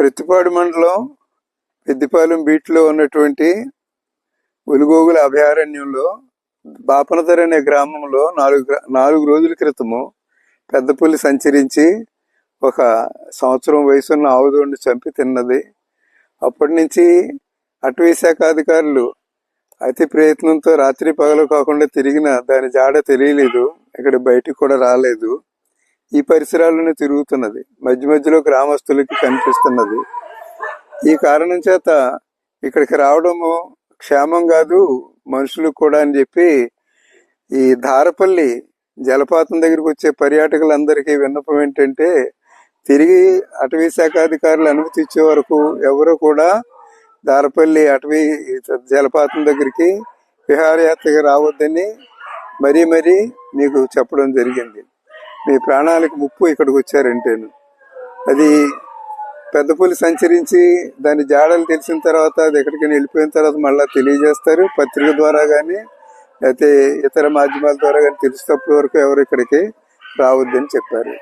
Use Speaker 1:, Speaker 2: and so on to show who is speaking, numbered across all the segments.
Speaker 1: ప్రతిపాడు మండలం పెద్దిపాలెం బీట్లో ఉన్నటువంటి ఒలిగోగుల అభయారణ్యంలో బాపనతర్ అనే గ్రామంలో నాలుగు గ్రా- నాలుగు రోజుల క్రితము పెద్ద పులి సంచరించి ఒక సంవత్సరం వయసున్న ఆవుదోడిని చంపి తిన్నది. అప్పటి నుంచి అటవీ శాఖ అధికారులు అతి ప్రయత్నంతో రాత్రి పగలు కాకుండా తిరిగిన దాని జాడ తెలియలేదు. ఇక్కడ బయటికి కూడా రాలేదు. ఈ పరిసరాల్లోనే తిరుగుతున్నది. మధ్య మధ్యలో గ్రామస్తులకి కనిపిస్తున్నది. ఈ కారణం చేత ఇక్కడికి రావడము క్షేమం కాదు మనుషులకు కూడా అని చెప్పి ఈ ధారపల్లి జలపాతం దగ్గరికి వచ్చే పర్యాటకులందరికీ విన్నపం ఏంటంటే తిరిగి అటవీ శాఖ అధికారులు అనుమతి ఇచ్చే వరకు ఎవరు కూడా దారపల్లి అటవీ జలపాతం దగ్గరికి విహారయాత్రగా రావద్దని మరీ మరీ మీకు చెప్పడం జరిగింది. మీ ప్రాణాలకు ముప్పు ఇక్కడికి వచ్చారంటేను. అది పెద్ద పులి సంచరించి దాని జాడలు తెలిసిన తర్వాత అది ఎక్కడికి వెళ్ళిపోయిన తర్వాత మళ్ళీ తెలియజేస్తారు. పత్రిక ద్వారా కానీ లేకపోతే ఇతర మాధ్యమాల ద్వారా కానీ తెలిసినప్పటి వరకు ఎవరు ఇక్కడికి రావద్దని చెప్పారు.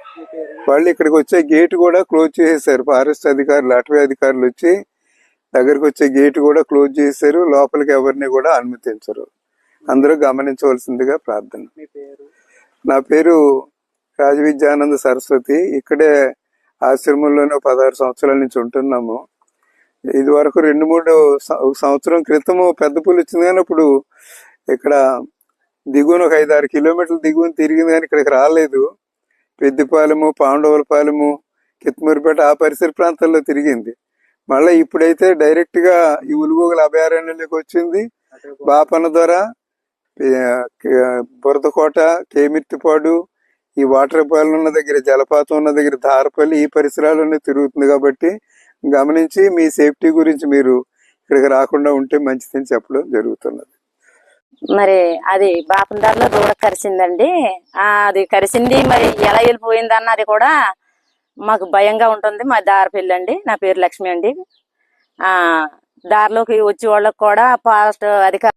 Speaker 1: వాళ్ళు ఇక్కడికి వచ్చే గేట్ కూడా క్లోజ్ చేసేసారు. ఫారెస్ట్ అధికారులు అటవీ అధికారులు వచ్చి దగ్గరికి వచ్చే గేట్ కూడా క్లోజ్ చేశారు లోపలికి ఎవరిని కూడా అనుమతించరు. అందరూ గమనించవలసిందిగా ప్రార్థన. నా పేరు రాజవిద్యానంద సరస్వతి ఇక్కడే ఆశ్రమంలోనే పదహారు సంవత్సరాల నుంచి ఉంటున్నాము. ఇది వరకు రెండు మూడు సంవత్సరం క్రితము పెద్ద పులి వచ్చింది కానీ అప్పుడు ఇక్కడ దిగువన ఒక ఐదు ఆరు కిలోమీటర్లు దిగువన తిరిగింది కానీ ఇక్కడికి రాలేదు. పెద్దిపాలెము పాండవులపాలెము కిత్మూరిపేట ఆ పరిసర ప్రాంతాల్లో తిరిగింది. మళ్ళీ ఇప్పుడైతే డైరెక్ట్గా ఈ ఉలుగోగుల అభయారణ్యంలోకి వచ్చింది. బాపన ద్వారా బురదకోట కేమిర్తిపాడు ఈ వాటర్ ఫాల్ ఉన్న దగ్గర జలపాతం ఉన్న దగ్గర ధారపల్లి ఈ పరిసరాల్లోనే తిరుగుతుంది కాబట్టి గమనించి మీ సేఫ్టీ గురించి మీరు ఇక్కడికి రాకుండా ఉంటే మంచిదని చెప్పడం జరుగుతున్నది.
Speaker 2: మరి అది బాపందారిలో దూడ కరిసిందండి. అది కరిసింది మరి ఎలా వెళ్ళిపోయింది అన్నది కూడా మాకు భయంగా ఉంటుంది. మా దారి పెళ్ళండి నా పేరు లక్ష్మి అండి. దారిలోకి వచ్చే వాళ్ళకి కూడా పాస్ట్ అధికారులు